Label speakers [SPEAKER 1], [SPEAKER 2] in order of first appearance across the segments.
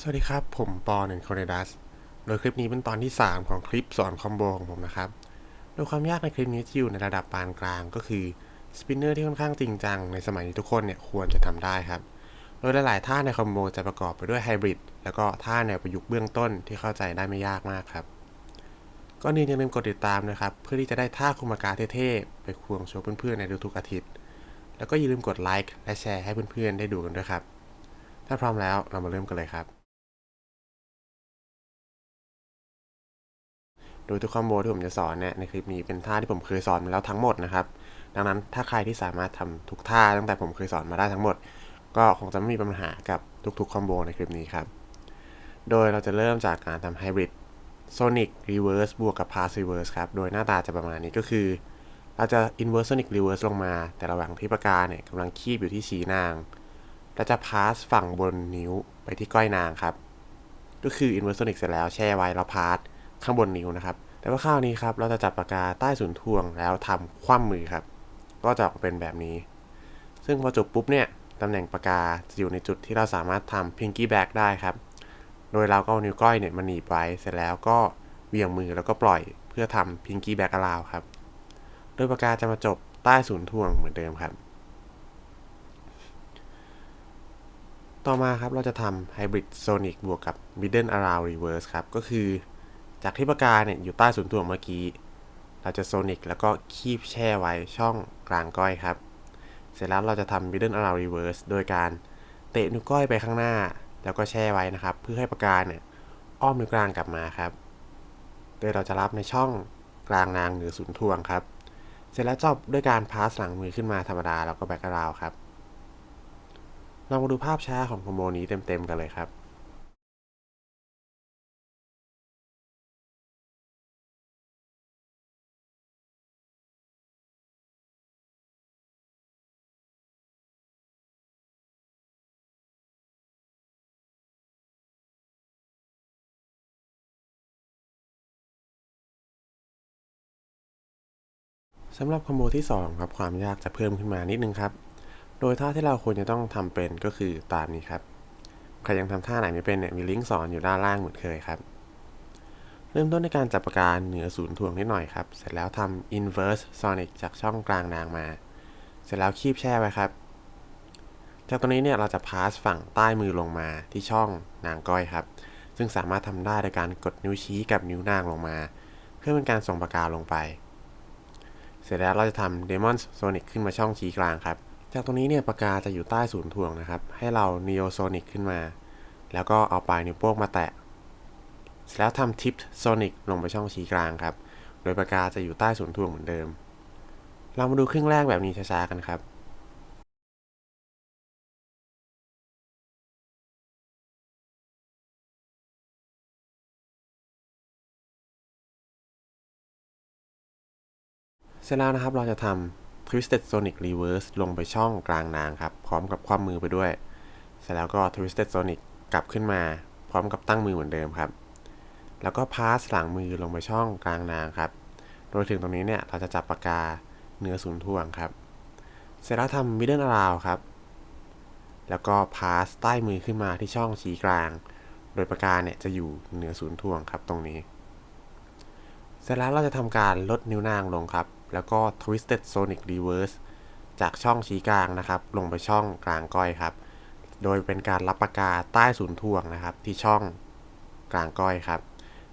[SPEAKER 1] สวัสดีครับ ผมปอหนึ่งโคเรดัส โดยคลิปนี้เป็นตอนที่ 3 ของคลิปสอนคอมโบของผมนะครับ โดยความยากในคลิปนี้จะอยู่ในระดับปานกลางก็คือสปินเนอร์ที่ค่อนข้างจริงจังในสมัยนี้ทุกคนเนี่ยควรจะทำได้ครับ โดยหลายๆท่าในคอมโบจะประกอบไปด้วยไฮบริดแล้วก็ท่าแนวประยุกต์เบื้องต้นที่เข้าใจได้ไม่ยากมากครับก็นี่อย่าลืมกดติดตามนะครับ เพื่อที่จะได้ท่าคุมากาเท่ๆไปควงโชว์เพื่อนๆในทุกๆอาทิตย์ แล้วก็อย่าลืมกดไลค์และแชร์ให้เพื่อนๆได้ดูกันด้วยครับ ถ้าพร้อมแล้วเรามาเริ่มกันเลยครับ โดยทุกคอมโบที่ผมจะสอนเนี่ยในคลิปนี้เป็นท่าที่ผมเคยสอนมาแล้วทั้งหมดนะครับ ดังนั้นถ้าใครที่สามารถทำทุกท่าตั้งแต่ผมเคยสอนมาได้ทั้งหมด ก็คงจะไม่มีปัญหากับทุกๆคอมโบในคลิปนี้ครับ โดยเราจะเริ่มจากการทำไฮบริด Sonic Reverse บวกกับ Pass Reverse ครับ โดยหน้าตาจะประมาณนี้ก็คือ เราจะ Inverse Sonic Reverse ลงมา แต่ระหว่างที่ปากกาเนี่ยกำลังคีบอยู่ที่ชี้นางเราจะ Pass ฝั่งบนนิ้วไปที่ก้อยนางครับ ก็คือ Inverse Sonic เสร็จแล้วแช่ไว้แล้ว Pass ข้างบนนิ้วนะครับ แต่ว่าคราวนี้ครับเราจะจับปากกาใต้ศูนย์ถ่วงแล้วทำคว่ำมือครับ ก็จะออกเป็นแบบนี้ ซึ่งพอจบปุ๊บเนี่ยตำแหน่งปากกาจะอยู่ในจุดที่เราสามารถทำ pinky back ได้ครับ โดยเราก็เอานิ้วก้อยเนี่ยมาหนีบไว้เสร็จแล้วก็เบี่ยงมือแล้วก็ปล่อยเพื่อทำ pinky back allow ครับ โดยปากกาจะมาจบใต้ศูนย์ถ่วงเหมือนเดิมครับ ต่อมาครับเราจะทำ hybrid sonic บวกกับ middle around reverse ครับ ก็คือ จากที่ปากกาเนี่ยอยู่ใต้ศูนย์ถ่วงเมื่อกี้ เราจะโซนิกแล้วก็คีบแช่ไว้ช่องกลางก้อยครับ เสร็จแล้วเราจะทำ middle around reverse โดยการเตะนิ้วก้อยไปข้างหน้า แล้วก็แช่ไว้นะครับ เพื่อให้ปากกาเนี่ยอ้อมนิ้วกลางกลับมาครับ โดยเราจะรับในช่องกลางนางหนือศูนย์ถ่วงครับ เสร็จแล้วจบด้วยการพาสหลังมือขึ้นมาธรรมดาแล้วก็แบ็กกราวครับ เรามาดูภาพช้าของคอมโบนี้เต็มๆกันเลยครับ สำหรับคอมโบที่2ครับความยากจะเพิ่มขึ้นมานิดนึงครับ โดยท่าที่เราควรจะต้องทำเป็นก็คือตามนี้ครับ ใครยังทำท่าไหนไม่เป็นเนี่ยมีลิงก์สอนอยู่ด้านล่างเหมือนเคยครับ เริ่มต้นในการจับปากกาเหนือศูนย์ถ่วงนิดหน่อยครับ เสร็จแล้วทำ inverse sonic จากช่องกลางนางมา เสร็จแล้วคีบแช่ไว้ครับ จากตรงนี้เนี่ยเราจะพาสฝั่งใต้มือลงมาที่ช่องนางก้อยครับ ซึ่งสามารถทำได้โดยการกดนิ้วชี้กับนิ้วนางลงมา เพื่อเป็นการส่งปากกาลงไป เสร็จแล้วเราจะทำ Demon Sonic ขึ้นมาช่องชีกลางครับ จากตรงนี้เนี่ยปากกาจะอยู่ใต้ศูนย์ถ่วงนะครับ ให้เรา Neo Sonic ขึ้นมา แล้วก็เอาปลายนิ้วโป้งมาแตะ เสร็จแล้วทำ Tipped Sonic ลงไปช่องชีกลางครับ โดยปากกาจะอยู่ใต้ศูนย์ถ่วงเหมือนเดิม เรามาดูครึ่งแรกแบบนี้ช้าๆกันครับ เสร็จแล้วนะครับเราจะทำ Twisted Sonic Reverse ลงไปช่องกลางนางครับ พร้อมกับคว่ำมือไปด้วย เสร็จแล้วก็ Twisted Sonic กลับขึ้นมา พร้อมกับตั้งมือเหมือนเดิมครับ แล้วก็พาสหลังมือลงไปช่องกลางนางครับ โดยถึงตรงนี้เนี่ยเราจะจับปากกาเนื้อศูนย์ถ่วงครับ เสร็จแล้วทำ Middle Around ครับ แล้วก็พาสใต้มือขึ้นมาที่ช่องชี้กลาง โดยปากกาเนี่ยจะอยู่เหนือศูนย์ถ่วงครับตรงนี้ เสร็จแล้วเราจะทำการลดนิ้วนางลงครับ แล้วก็ Twisted Sonic Reverse จากช่องชี้กลางนะครับ ลงไปช่องกลางก้อยครับ โดยเป็นการรับปากกาใต้ศูนย์ถ่วงนะครับ ที่ช่องกลางก้อยครับ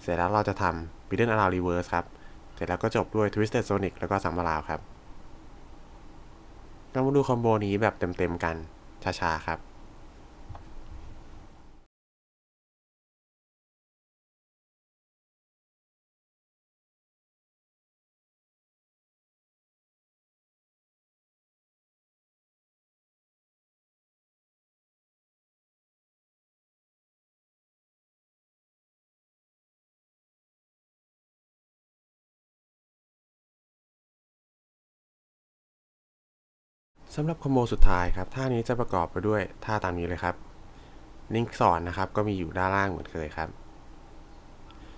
[SPEAKER 1] เสร็จแล้วเราจะทำ Middle Around Reverse ครับ เสร็จแล้วก็จบด้วย Twisted Sonic แล้วก็สัมบาราวครับเรามาดูคอมโบนี้แบบเต็มๆกันช้าๆครับ สำหรับคอมโบสุดท้ายครับท่านี้จะประกอบไปด้วยท่าตามนี้เลยครับลิงก์สอนนะครับก็มีอยู่ด้านล่างเหมือนเคยครับ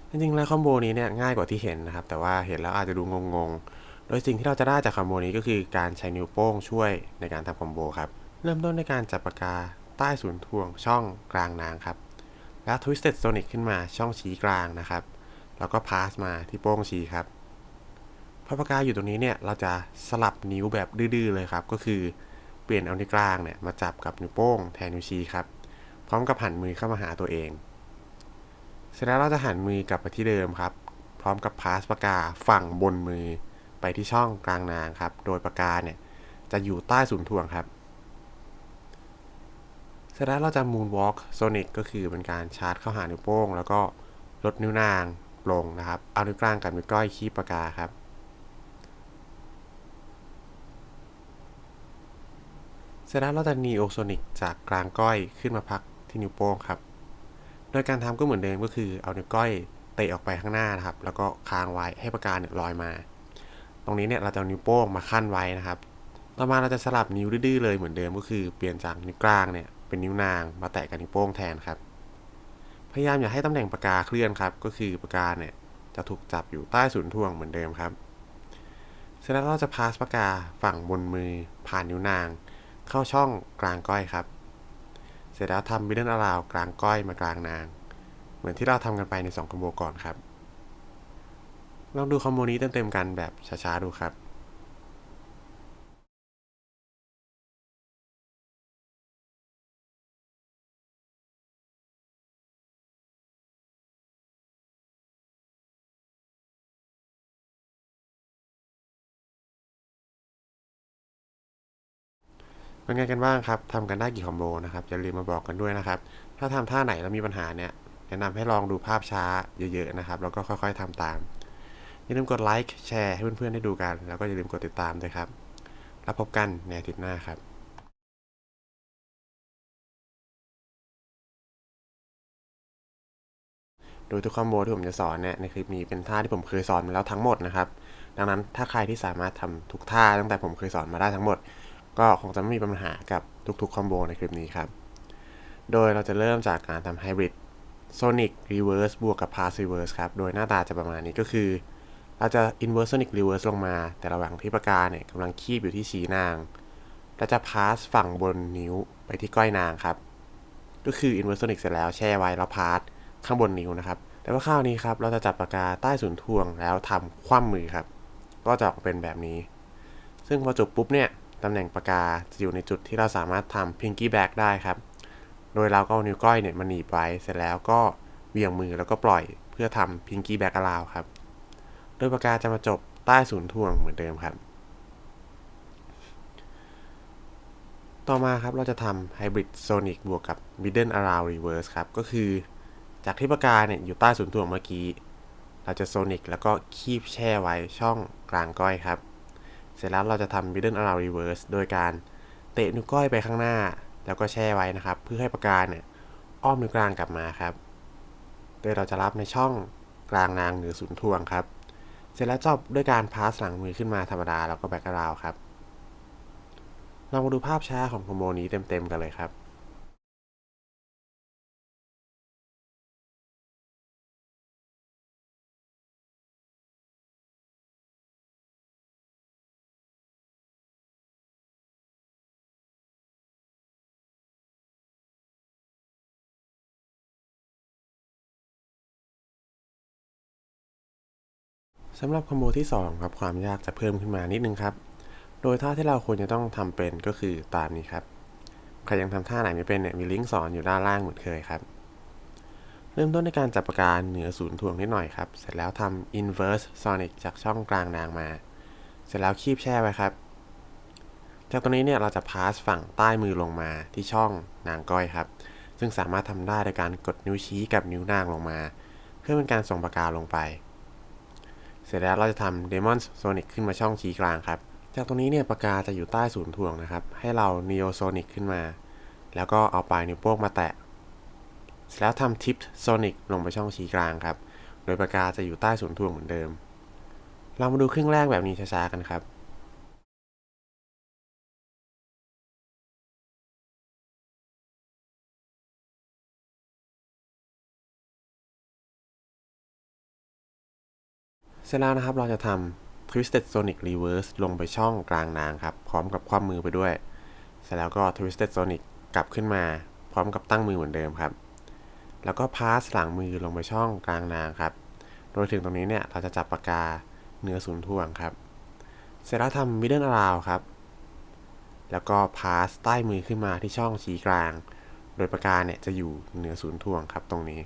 [SPEAKER 1] จริงๆแล้วคอมโบนี้เนี่ยง่ายกว่าที่เห็นนะครับ แต่ว่าเห็นแล้วอาจจะดูงงๆ โดยสิ่งที่เราจะได้จากคอมโบนี้ก็คือการใช้นิ้วโป้งช่วยในการทำคอมโบครับ เริ่มต้นในการจับปากกาใต้ศูนย์ถ่วงช่องกลางนางครับ แล้ว Twisted Sonic ขึ้นมาช่องชี้กลางนะครับ แล้วก็พาสมาที่โป้งชี้ครับ พอปากกาอยู่ตรงนี้เนี่ยเราจะสลับนิ้วแบบดื้อๆเลยครับ ก็คือเปลี่ยนเอานิ้วกลางเนี่ยมาจับกับนิ้วโป้งแทนนิ้วชี้ครับ พร้อมกับหันมือเข้ามาหาตัวเอง เสร็จแล้วเราจะหันมือกลับไปที่เดิมครับ พร้อมกับพาสปากกาฝั่งบนมือไปที่ช่องกลางนางครับ โดยปากกาเนี่ยจะอยู่ใต้ศูนย์ถ่วงครับ เสร็จแล้วเราจะ moonwalk sonic ก็คือเป็นการชาร์จเข้าหานิ้วโป้ง แล้วก็ลดนิ้วนางลงนะครับ เอานิ้วกลางกับนิ้วก้อยคีบปากกาครับ เสร็จแล้วเราจะ neo sonic จากกลางก้อยขึ้นมาพักที่นิ้วโป้งครับ โดยการทำก็เหมือนเดิมก็คือเอานิ้วก้อยเตะออกไปข้างหน้านะครับ แล้วก็ค้างไว้ให้ปากกาเนี่ยลอยมา ตรงนี้เนี่ยเราจะเอานิ้วโป้งมาขั้นไว้นะครับ ต่อมาเราจะสลับนิ้วดื้อเลยเหมือนเดิมก็คือเปลี่ยนจากนิ้วกลางเนี่ยเป็นนิ้วนางมาแตะกับนิ้วโป้งแทนครับ พยายามอย่าให้ตำแหน่งปากกาเคลื่อนครับ ก็คือปากกาเนี่ยจะถูกจับอยู่ใต้ศูนย์ถ่วงเหมือนเดิมครับ เสร็จแล้วเราจะพาสปากกาฝั่งบนมือผ่านนิ้วนาง เข้าช่องกลางก้อยครับ เสร็จแล้วทำมิดเดิลอาราวกลางก้อยมากลางนาง เหมือนที่เราทำกันไปใน2คอมโบก่อนครับ ลองดูคอมโบนี้เต็มๆกันแบบช้าๆดูครับ เป็นไงกันบ้างครับทำกันได้กี่คอมโบนะครับอย่าลืมมาบอกกันด้วยนะครับ ถ้าทำท่าไหนแล้วมีปัญหาเนี่ยแนะนำให้ลองดูภาพช้าเยอะๆนะครับ แล้วก็ค่อยๆทำตาม อย่าลืมกดไลค์แชร์ให้เพื่อนๆได้ดูกัน แล้วก็อย่าลืมกดติดตามด้วยครับแล้วพบกันในอาทิตย์หน้าครับโดยทุกคอมโบที่ผมจะสอนเนี่ยในคลิปนี้เป็นท่าที่ผมเคยสอนมาแล้วทั้งหมดนะครับ ดังนั้นถ้าใครที่สามารถทำทุกท่าตั้งแต่ผมเคยสอนมาได้ทั้งหมด ก็คงจะไม่มีปัญหากับทุกๆคอมโบในคลิปนี้ครับ โดยเราจะเริ่มจากการทำไฮบริด Sonic Reverse บวกกับ Pass Reverse ครับ โดยหน้าตาจะประมาณนี้ก็คือ เราจะ Inverse Sonic Reverse ลงมา แต่ระหว่างที่ปากกาเนี่ยกำลังคีบอยู่ที่ชี้นาง เราจะ Pass ฝั่งบนนิ้วไปที่ก้อยนางครับ ก็คือ Inverse Sonic เสร็จแล้วแช่ไว้แล้ว Pass ข้างบนนิ้วนะครับ แต่ว่าคราวนี้ครับเราจะจับปากกาใต้ศูนย์ถ่วงแล้วทำคว่ำมือครับ ก็จะออกเป็นแบบนี้ ซึ่งพอจบปุ๊บเนี่ย ตำแหน่งปากกาจะอยู่ในจุดที่เราสามารถทำ pinky back ได้ครับ โดยเราก็เอานิ้วก้อยเนี่ยมาหนีบไว้เสร็จแล้วก็เบี่ยงมือแล้วก็ปล่อยเพื่อทำ pinky back allow ครับ โดยปากกาจะมาจบใต้ศูนย์ถ่วงเหมือนเดิมครับ ต่อมาครับเราจะทำ hybrid sonic บวกกับ middle allow reverse ครับ ก็คือจากที่ปากกาเนี่ยอยู่ใต้ศูนย์ถ่วงเมื่อกี้ เราจะโซนิกแล้วก็คีบแช่ไว้ช่องกลางก้อยครับ เสร็จแล้วเราจะทำ middle around reverse โดยการเตะนิ้วก้อยไปข้างหน้า แล้วก็แช่ไว้นะครับ เพื่อให้ปากกาเนี่ยอ้อมนิ้วกลางกลับมาครับ โดยเราจะรับในช่องกลางนางหรือศูนย์ทวงครับ เสร็จแล้วจบด้วยการพาสหลังมือขึ้นมาธรรมดาแล้วก็แบ็กกราวครับ เรามาดูภาพช้าของคอมโบนี้เต็มๆกันเลยครับ สำหรับคอมโบที่ 2 ครับ ความยากจะเพิ่มขึ้นมานิดนึงครับ โดยท่าที่เราควรจะต้องทำเป็นก็คือตามนี้ครับ ใครยังทำท่าไหนไม่เป็นเนี่ยมีลิงก์สอนอยู่ด้านล่างเหมือนเคยครับ เริ่มต้นในการจับปากกาเหนือศูนย์ถ่วงนิดหน่อยครับ เสร็จแล้วทำ inverse sonic จากช่องกลางนางมา เสร็จแล้วคีบแช่ไว้ครับ จากตรงนี้เนี่ยเราจะพาสฝั่งใต้มือลงมาที่ช่องนางก้อยครับ ซึ่งสามารถทำได้โดยการกดนิ้วชี้กับนิ้วนางลงมา เพื่อเป็นการส่งปากกาลงไป เสร็จแล้วเราจะทำ Demon Sonic ขึ้นมาช่องชี้กลางครับ จากตรงนี้เนี่ยปากกาจะอยู่ใต้ศูนย์ถ่วงนะครับ ให้เรา Neo Sonic ขึ้นมา แล้วก็เอาปลายนิ้วโป้งมาแตะ เสร็จแล้วทำ Tip Sonic ลงไปช่องชี้กลางครับ โดยปากกาจะอยู่ใต้ศูนย์ถ่วงเหมือนเดิม เรามาดูครึ่งแรกแบบนี้ช้าๆกันครับ เสร็จแล้วนะครับเราจะทำ Twisted Sonic Reverse ลงไปช่องกลางนางครับ พร้อมกับคว่ำมือไปด้วย เสร็จแล้วก็ Twisted Sonic กลับขึ้นมา พร้อมกับตั้งมือเหมือนเดิมครับ แล้วก็พาสหลังมือลงไปช่องกลางนางครับ โดยถึงตรงนี้เนี่ยเราจะจับปากกาเนื้อศูนย์ถ่วงครับ เสร็จแล้วทำ middle around ครับ แล้วก็พาสใต้มือขึ้นมาที่ช่องชี้กลาง โดยปากกาเนี่ยจะอยู่เหนือศูนย์ถ่วงครับตรงนี้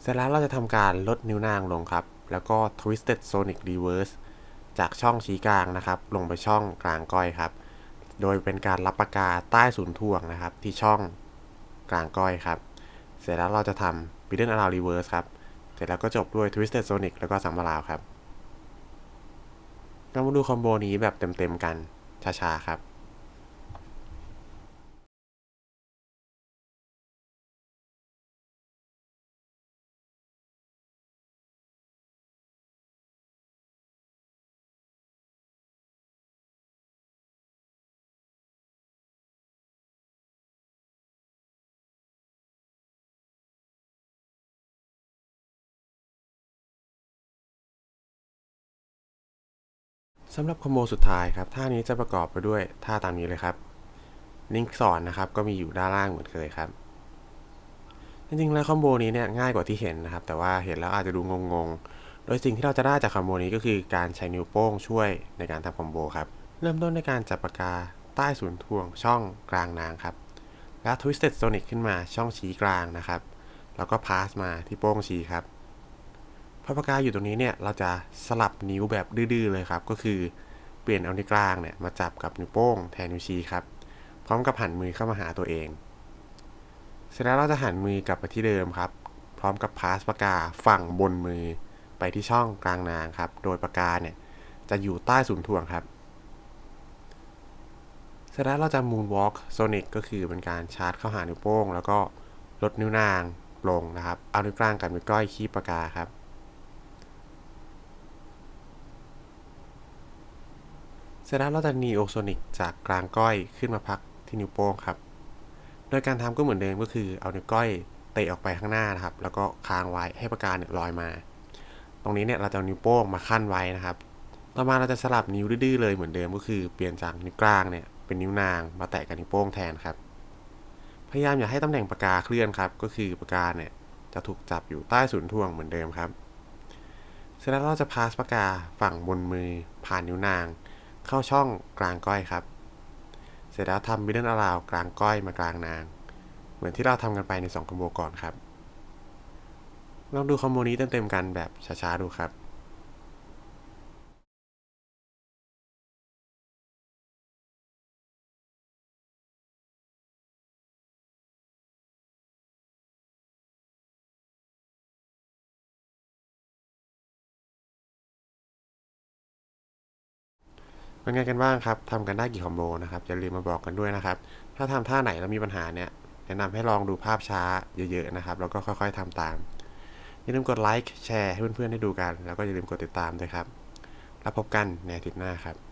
[SPEAKER 1] เสร็จแล้วเราจะทำการลดนิ้วนางลงครับ แล้วก็ twisted sonic reverse จากช่องชี้กลางนะครับ ลงไปช่องกลางก้อยครับ โดยเป็นการรับปากกาใต้ศูนย์ถ่วงนะครับ ที่ช่องกลางก้อยครับ เสร็จแล้วเราจะทำ middle a r o u n reverse ครับ เสร็จแล้วก็จบด้วย twisted sonic แล้วก็สัมมาลาวครับเรามาดูคอมโบนี้แบบเต็มๆกันช้าๆครับ สำหรับคอมโบสุดท้ายครับ ท่านี้จะประกอบไปด้วยท่าตามนี้เลยครับลิงก์สอนนะครับก็มีอยู่ด้านล่างเหมือนเคยครับ จริงๆแล้วคอมโบนี้เนี่ยง่ายกว่าที่เห็นนะครับ แต่ว่าเห็นแล้วอาจจะดูงงๆ โดยสิ่งที่เราจะได้จากคอมโบนี้ก็คือการใช้นิ้วโป้งช่วยในการทำคอมโบครับ เริ่มต้นในการจับปากกาใต้ศูนย์ถ่วงช่องกลางนางครับ แล้ว Twisted Sonic ขึ้นมาช่องชี้กลางนะครับ แล้วก็พาสมาที่โป้งชี้ครับ พอปากกาอยู่ตรงนี้เนี่ยเราจะสลับนิ้วแบบดื้อๆเลยครับ ก็คือเปลี่ยนเอานิ้วกลางเนี่ยมาจับกับนิ้วโป้งแทนนิ้วชี้ครับ พร้อมกับหันมือเข้ามาหาตัวเอง เสร็จแล้วเราจะหันมือกลับไปที่เดิมครับ พร้อมกับพาสปากกาฝั่งบนมือไปที่ช่องกลางนางครับ โดยปากกาเนี่ยจะอยู่ใต้ศูนย์ถ่วงครับเสร็จแล้วเราจะ moonwalk sonic ก็คือเป็นการชาร์จเข้าหานิ้วโป้ง แล้วก็ลดนิ้วนางลงนะครับ เอานิ้วกลางกับนิ้วก้อยคีบปากกาครับ เสร็จแล้วเราจะ neo sonic จากกลางก้อยขึ้นมาพักที่นิ้วโป้งครับ โดยการทำก็เหมือนเดิมก็คือเอานิ้วก้อยเตะออกไปข้างหน้านะครับ แล้วก็ค้างไว้ให้ปากกาเนี่ยลอยมา ตรงนี้เนี่ยเราจะเอานิ้วโป้งมาขั้นไว้นะครับ ต่อมาเราจะสลับนิ้วดื้อเลยเหมือนเดิมก็คือเปลี่ยนจากนิ้วกลางเนี่ยเป็นนิ้วนางมาแตะกับนิ้วโป้งแทนครับ พยายามอย่าให้ตำแหน่งปากกาเคลื่อนครับ ก็คือปากกาเนี่ยจะถูกจับอยู่ใต้ศูนย์ถ่วงเหมือนเดิมครับเสร็จแล้วเราจะพาสปากกาฝั่งบนมือผ่านนิ้วนาง เข้าช่องกลางก้อยครับ เสร็จแล้วทำมิดเดิลอาราวกลางก้อยมากลางนาง เหมือนที่เราทำกันไปใน2คอมโบก่อนครับ ลองดูคอมโบนี้เต็มๆกันแบบช้าๆดูครับ เป็นไงกันบ้างครับทำกันได้กี่คอมโบนะครับอย่าลืมมาบอกกันด้วยนะครับ ถ้าทำท่าไหนแล้วมีปัญหาเนี่ยแนะนำให้ลองดูภาพช้าเยอะๆนะครับ แล้วก็ค่อยๆทำตาม อย่าลืมกดไลค์แชร์ให้เพื่อนๆได้ดูกัน แล้วก็อย่าลืมกดติดตามด้วยครับ แล้วพบกันในอาทิตย์หน้าครับ